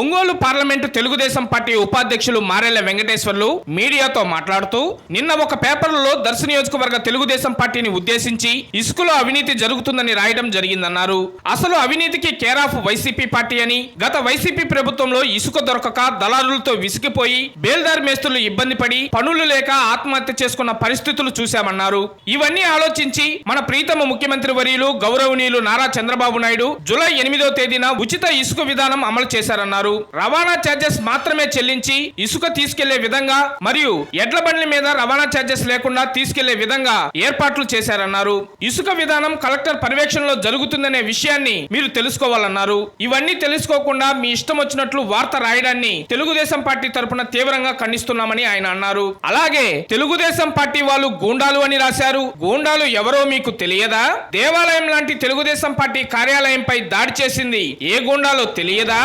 Ongole parliament Telugu Desam party ఉపాధ్యక్షులు మారెల్ల వెంకటేశ్వర్లు మీడియాతో మాట్లాడుతూ నిన్న ఒక పేపర్లో దర్శ నియోజకవర్గ తెలుగుదేశం పార్టీని ఉద్దేశించి ఇసుకలో అవినీతి జరుగుతుందని రాయడం జరిగిందన్నారు. అసలు అవినీతికి కేరాఫ్ వైసీపీ పార్టీ అని గత వైసీపీ ప్రభుత్వంలో ఇసుక దొరకక దళారులతో విసిగిపోయి బేల్దార్ మేస్తులు ఇబ్బంది పడి పనులు లేక ఆత్మహత్య చేసుకున్న పరిస్థితులు చూశామన్నారు. ఇవన్నీ ఆలోచించి మన ప్రీతమ ముఖ్యమంత్రి వర్యులు గౌరవనీయులు నారా చంద్రబాబు నాయుడు జూలై ఎనిమిదో తేదీన ఉచిత ఇసుక విధానం అమలు చేశారన్నారు. రవాణా ఛార్జెస్ మాత్రమే చెల్లించి ఇసుక తీసుకెళ్ళే విధంగా మరియు ఎడ్ల బండ్ల మీద రవాణా ఛార్జెస్ లేకుండా తీసుకెళ్ళే విధంగా ఏర్పాట్లు చేశారన్నారు. ఇసుక విధానం కలెక్టర్ పర్యవేక్షణలో జరుగుతుందనే విషయాన్ని మీరు తెలుసుకోవాలన్నారు. ఇవన్నీ తెలుసుకోకుండా మీ ఇష్టం వచ్చినట్లు వార్త రాయడాన్ని తెలుగుదేశం పార్టీ తరపున తీవ్రంగా ఖండిస్తున్నామని ఆయన అన్నారు. అలాగే తెలుగుదేశం పార్టీ వాళ్ళు గూండాలు అని రాశారు. గూండాలు ఎవరో మీకు తెలియదా? దేవాలయం లాంటి తెలుగుదేశం పార్టీ కార్యాలయంపై దాడి చేసింది ఏ గూండాలో తెలియదా?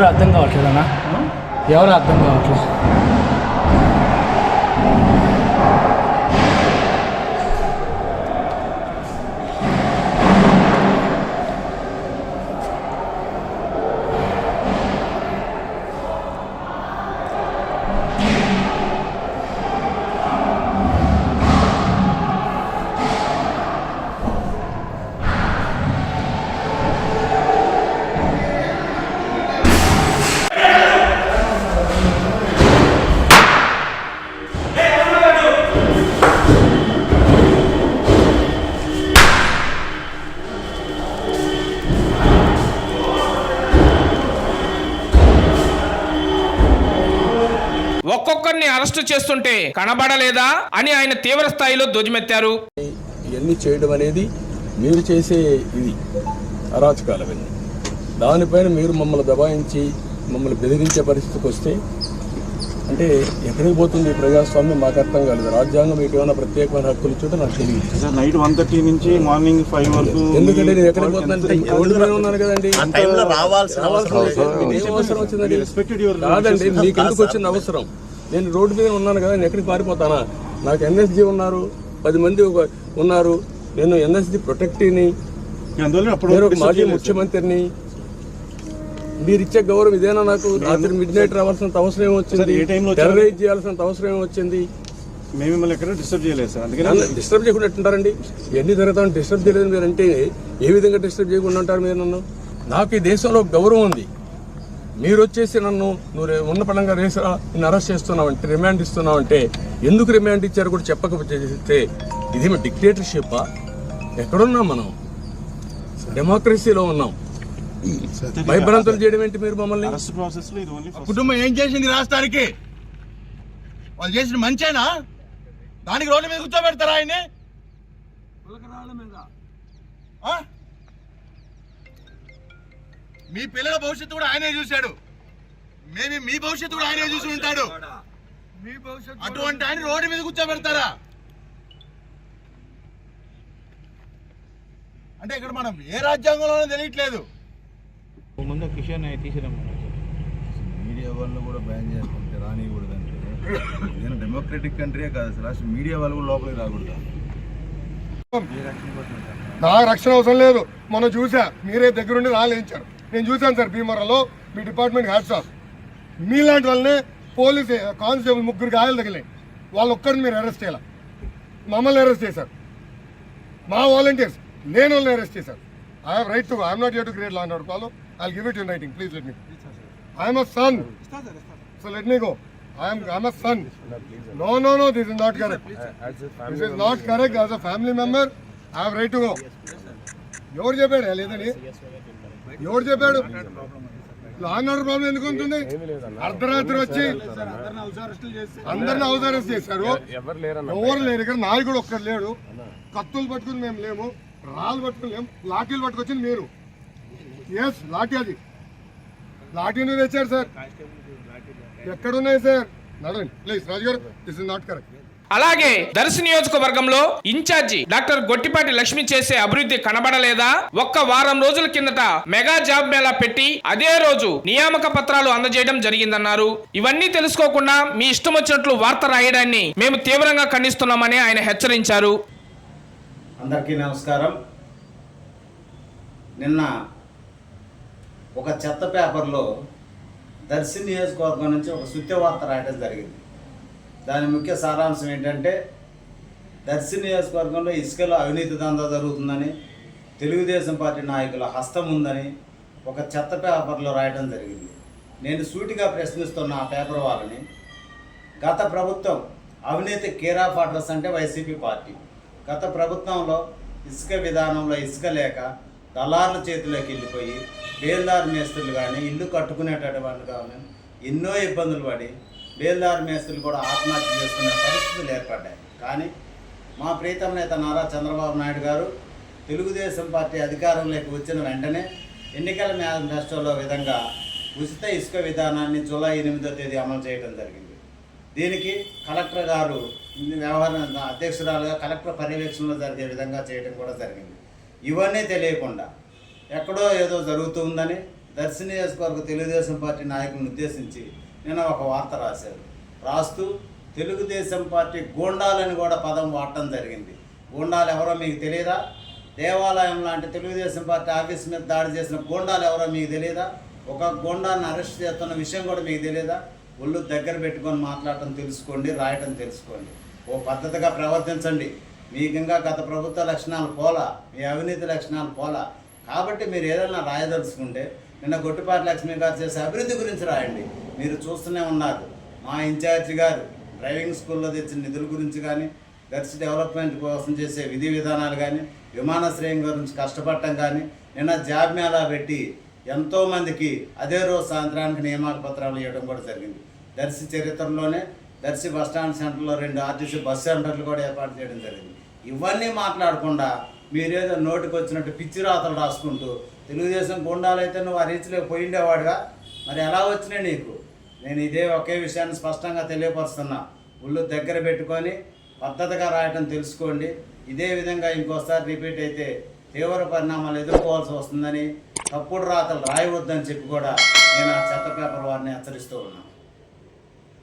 ఎవరు అర్థం కావట్లేదన్నా? ఎవరు అర్థం కావట్లేదు? ఒక్కొక్కరిని అరెస్టు చేస్తుంటే కనబడలేదా అని ఆయన తీవ్ర స్థాయిలో ధ్వజమెత్తారు. ఇవన్నీ చేయడం అనేది మీరు చేసే ఇది అరాచకాలు దానిపైన మీరు మమ్మల్ని దబాయించి మమ్మల్ని బెదిరించే పరిస్థితికి వస్తే అంటే ఎక్కడికి పోతుంది ఈ ప్రజాస్వామ్యం? మాకు అర్థం కాలేదు. రాజ్యాంగం మీకు ఏమైనా ప్రత్యేకమైన హక్కులు ఇచ్చుంటే నాకు తెలియదు. సార్ నైట్ వన్ థర్టీ నుంచి మార్నింగ్ ఫైవ్ వరకు ఎందుకంటే నేను ఎక్కడికి ఉన్నాను కదండి? అవసరం వచ్చిందండి కాదండి. మీకు ఎందుకు వచ్చింది అవసరం? నేను రోడ్డు మీద ఉన్నాను కదా నేను ఎక్కడికి పారిపోతానా? నాకు ఎన్ఎస్జీ ఉన్నారు పది మంది ఒక ఉన్నారు. నేను ఎన్ఎస్జీ నేను disturb మాజీ. ముఖ్యమంత్రిని మీరు ఇచ్చే గౌరవం ఇదేనా నాకు? రాత్రి మిడ్ నైట్ రావాల్సినంత అవసరం ఏం వచ్చింది? సార్, ఏ టైంలో? టెర్రరైజ్ చేయాల్సినంత అవసరం ఏం వచ్చింది? మేము మిమ్మల్ని ఎక్కడ డిస్టర్బ్ చేయలేదు సార్. అందుకని డిస్టర్బ్ చేయకుండా ఎట్టుంటారండి? ఎన్ని జరుగుతామని డిస్టర్బ్ చేయలేదు మీరు అంటే ఏ విధంగా డిస్టర్బ్ చేయకుండా ఉంటారు మీరు నన్ను? నాకు ఈ దేశంలో గౌరవం ఉంది. మీరు వచ్చేసి నన్ను నువ్వు ఉన్న పడంగా రేసరా నిన్ను అరెస్ట్ చేస్తున్నావు అంటే రిమాండ్ ఇస్తున్నావు అంటే ఎందుకు రిమాండ్ ఇచ్చారు కూడా చెప్పకపోతే ఇది డిక్టేటర్షిప్పా ఎక్కడున్నాం మనం? డెమోక్రసీలో ఉన్నాం. భయభ్రాంతులు చేయడం ఏంటి మీరు మమ్మల్ని? అరెస్ట్ ప్రాసెస్లో ఇది ఓన్లీ ఫస్ట్ కుటుంబం ఏం చేసింది రాష్ట్రానికి వాళ్ళు చేసిన మంచేనా? దానికి రోడ్డు మీద కూర్చోబెడతారా ఆయన్ని? ఆ? మీ పిల్లల భవిష్యత్తు కూడా ఆయనే చూశాడు. మేబీ మీ భవిష్యత్తు కూడా ఆయనే చూసి ఉంటాడు. అటువంటి ఆయన రోడ్డు మీద కూర్చోబెడతారా? అంటే ఇక్కడ మనం ఏ రాజ్యాంగంలోనూ తెలియట్లేదు. మీడియా వాళ్ళు కూడా బ్యాన్ చేసుకుంటే రానియకూడదంటే. నేను డెమోక్రటిక్ కంట్రీయే కాదు అసలు అసలు మీడియా వాళ్ళు కూడా లోపలికి రాకూడదు. నాకు రక్షణ అవసరం లేదు. మొన్న చూసా మీరే దగ్గరుండి రాలేంచారు. నేను చూశాను సార్ భీమవరంలో మీ డిపార్ట్మెంట్ హ్యాట్స్ ఆఫ్ మీలాంటి వాళ్ళనే పోలీస్ కానిస్టేబుల్ ముగ్గురు గాయాలు తగిలాయి వాళ్ళు ఒక్కరిని మీరు అరెస్ట్ చేయాలి? మమ్మల్ని అరెస్ట్ చేశారు. మా వాలంటీర్స్ నేను వాళ్ళని అరెస్ట్ చేశారు I have right to I'm not you to create law and I'll give it in writing. Please let me. I am a son. So let me go. I am I'm a son. No, no, no. This is not correct. This is not correct. As a family member, I have right to go. ఎవరు చెప్పాడు లేదని ఎవరు చెప్పాడు లా order problem ఎందుకు ఉంటుంది అర్ధరాత్రి వచ్చి అందరిని హౌస్ అరెస్ట్ చేశారు ఎవరు లేరు ఇక్కడ నాయకుడు ఒక్కరు లేడు కత్తులు పట్టుకుని మేము లేము రాళ్ళు పట్టుకుని లేము లాఠీలు పట్టుకొచ్చింది మీరు ఎస్ లాఠీ అది. లాఠీని తెచ్చారు సార్. ఎక్కడున్నాయి సార్? నడవండి. ప్లీజ్ రాజు గారు దిస్ ఇస్ నాట్ కరెక్ట్ అలాగే దర్శి నియోజకవర్గంలో ఇన్ఛార్జి డాక్టర్ గొట్టిపాటి లక్ష్మి చేసే అభివృద్ధి కనబడలేదా? ఒక్క వారం రోజుల కిందట మెగా జాబ్ మేళా పెట్టి అదే రోజు నియామక పత్రాలు అందజేయడం జరిగిందన్నారు. ఇవన్నీ తెలుసుకోకుండా మీ ఇష్టం వచ్చినట్లు వార్త రాయడాన్ని మేము తీవ్రంగా ఖండిస్తున్నామని ఆయన హెచ్చరించారు. అందరికీ నమస్కారం. నిన్న ఒక చెత్త పేపర్లో దర్శి నియోజకవర్గం నుంచి ఒక సుత్యవార్త రాయడం జరిగింది. దాని ముఖ్య సారాంశం ఏంటంటే దర్శి నియోజకవర్గంలో ఇసుకలో అవినీతి దందా జరుగుతుందని తెలుగుదేశం పార్టీ నాయకుల హస్తం ఉందని ఒక చెత్త పేపర్లో రాయడం జరిగింది. నేను సూటిగా ప్రశ్నిస్తున్న ఆ పేపర్ వాళ్ళని గత ప్రభుత్వం అవినీతి కేరా ఆఫ్ అంటే వైసీపీ పార్టీ. గత ప్రభుత్వంలో ఇసుక విధానంలో ఇసుక లేక దళారుల చేతిలోకి వెళ్ళిపోయి బేల్దారు మేస్తులు కానీ ఇల్లు కట్టుకునేటటువంటి కానీ ఎన్నో ఇబ్బందులు పడి బేల్దారు మేస్తులు కూడా ఆత్మహత్య చేసుకునే పరిస్థితులు ఏర్పడ్డాయి. కానీ మా ప్రీతం నేత నారా చంద్రబాబు నాయుడు గారు తెలుగుదేశం పార్టీ అధికారంలోకి వచ్చిన వెంటనే ఎన్నికల మేనిఫెస్టోలో విధంగా ఉచిత ఇసుక విధానాన్ని జూలై ఎనిమిదో తేదీ అమలు చేయడం జరిగింది. దీనికి కలెక్టర్ గారు వ్యవహార అధ్యక్షురాలుగా కలెక్టర్ పర్యవేక్షణలో జరిగే విధంగా చేయడం కూడా జరిగింది. ఇవన్నీ తెలియకుండా ఎక్కడో ఏదో జరుగుతుందని దర్శి నియోజకవర్గ తెలుగుదేశం పార్టీ నాయకులను ఉద్దేశించి నేను ఒక వార్త రాశాను రాస్తూ తెలుగుదేశం పార్టీ గూండాలని కూడా పదం వాడటం జరిగింది. గూండాలు ఎవరో మీకు తెలియదా? దేవాలయం లాంటి తెలుగుదేశం పార్టీ ఆఫీస్ మీద దాడి చేసిన గూండాలు ఎవరో మీకు తెలియదా? ఒక గూండాన్ని అరెస్ట్ చేస్తున్న విషయం కూడా మీకు తెలియదా? ఒళ్ళు దగ్గర పెట్టుకొని మాట్లాడటం తెలుసుకోండి రాయటం తెలుసుకోండి. ఓ పద్ధతిగా ప్రవర్తించండి. మీకు ఇంకా గత ప్రభుత్వ లక్షణాలు పోలా మీ అవినీతి లక్షణాలు పోలా. కాబట్టి మీరు ఏదైనా రాయదలుచుకుంటే నిన్న గొట్టిపాటి లక్ష్మి గారు చేసే అభివృద్ధి గురించి రాయండి. మీరు చూస్తూనే ఉన్నారు. మా ఇన్ఛార్జి గారు డ్రైవింగ్ స్కూల్లో తెచ్చిన నిధుల గురించి కానీ దర్శి డెవలప్మెంట్ కోసం చేసే విధి విధానాలు కానీ విమానాశ్రయం గురించి కష్టపడటం కానీ నిన్న జాబ్ మేళా పెట్టి ఎంతోమందికి అదే రోజు సాయంత్రానికి నియామక పత్రాలు ఇవ్వడం కూడా జరిగింది. దర్శి చరిత్రలోనే దర్శి బస్ స్టాండ్ సెంటర్లో రెండు ఆర్టీసీ బస్ సెంటర్లు కూడా ఏర్పాటు చేయడం జరిగింది. ఇవన్నీ మాట్లాడకుండా మీరేదో నోటికి వచ్చినట్టు పిచ్చి రాతలు రాసుకుంటూ తెలుగుదేశం గుండాలైతే నువ్వు ఆ పోయి పోయిండేవాడుగా మరి ఎలా వచ్చినాయి నీకు? నేను ఇదే ఒకే విషయాన్ని స్పష్టంగా తెలియపరుస్తున్నా. ఒళ్ళు దగ్గర పెట్టుకొని పద్ధతిగా రాయటం తెలుసుకోండి. ఇదే విధంగా ఇంకోసారి రిపీట్ అయితే తీవ్ర పరిణామాలు ఎదుర్కోవాల్సి వస్తుందని తప్పుడు రాతలు రాయవద్దని చెప్పి కూడా నేను ఆ చెత్త పేపర్ వారిని హెచ్చరిస్తూ ఉన్నాను.